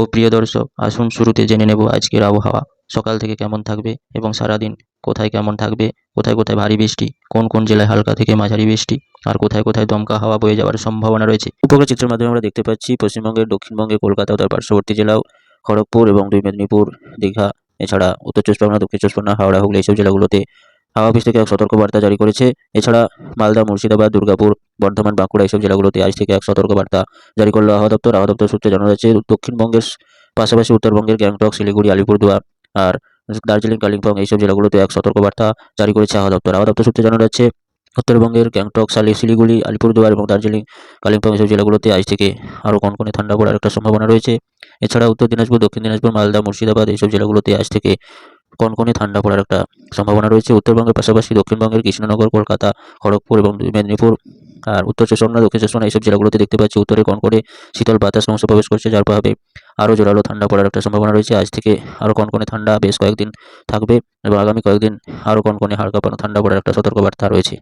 তো প্রিয় দর্শক, আসুন শুরুতে জেনে নেব আজকের আবহাওয়া। সকাল থেকে কেমন থাকবে এবং সারাদিন কোথায় কেমন থাকবে? কোথায় কোথায় ভারী বৃষ্টি? কোন কোন জেলায় হালকা থেকে মাঝারি বৃষ্টি? আর কোথায় কোথায় দমকা হাওয়া বয়ে যাওয়ার সম্ভাবনা রয়েছে? উপগ্রহ চিত্রের মাধ্যমে আমরা দেখতে পাচ্ছি, পশ্চিমবঙ্গের দক্ষিণবঙ্গে কলকাতা ও তার পার্শ্ববর্তী জেলাও, খড়গপুর এবং দুই মেদিনীপুর, দীঘা, এছাড়া উত্তর চব্বিশ পরগনা, দক্ষিণ চব্বিশ পরগনা, হাওড়া, হুগলি, এইসব জেলাগুলোতে হাওয়া অফিস থেকে এক সতর্কবার্তা জারি করেছে। এছাড়া মালদা, মুর্শিদাবাদ, দুর্গাপুর, বর্ধমান, বাঁকুড়া এইসব জেলাগুলোতে আজ থেকে এক সতর্কবার্তা জারি করল আবহাওয়া দপ্তর। আবহাওয়া দপ্তর সূত্রে জানা যাচ্ছে, দক্ষিণবঙ্গের পাশাপাশি উত্তরবঙ্গের গ্যাংটক, শিলিগুড়ি, আলিপুরদুয়ার আর দার্জিলিং, কালিম্পং এইসব জেলাগুলোতে এক সতর্কবার্তা জারি করেছে আবহাওয়া দপ্তর। আবহাওয়া দপ্তর সূত্রে জানা যাচ্ছে, উত্তরবঙ্গের গ্যাংটক, শালি, শিলিগুড়ি, আলিপুরদুয়ার এবং দার্জিলিং, কালিম্পং এইসব জেলাগুলোতে আজ থেকে আরও কনকনে ঠান্ডা পড়ার একটা সম্ভাবনা রয়েছে। এছাড়া উত্তর দিনাজপুর, দক্ষিণ দিনাজপুর, মালদা, মুর্শিদাবাদ এইসব জেলাগুলোতে আজ থেকে কনকনে ঠান্ডা পড়ার একটা সম্ভাবনা রয়েছে। উত্তরবঙ্গের পাশাপাশি দক্ষিণবঙ্গের কৃষ্ণনগর, কলকাতা, খড়গপুর এবং মেদিনীপুর আর উত্তর চব্বিশ দক্ষিণ চব্বিশ এইসব জেলাগুলোতে দেখতে পাচ্ছি উত্তরে কনকনে শীতল বাতাস অংশ প্রবেশ করছে, যার প্রভাবে আরও জোরালো ঠান্ডা পড়ার একটা সম্ভাবনা রয়েছে। আজ থেকে আরও কনকনে ঠান্ডা বেশ কয়েকদিন থাকবে এবং আগামী কয়েকদিন আরও কনকনে হালকা ঠান্ডা পড়ার একটা সতর্কবার্তা রয়েছে।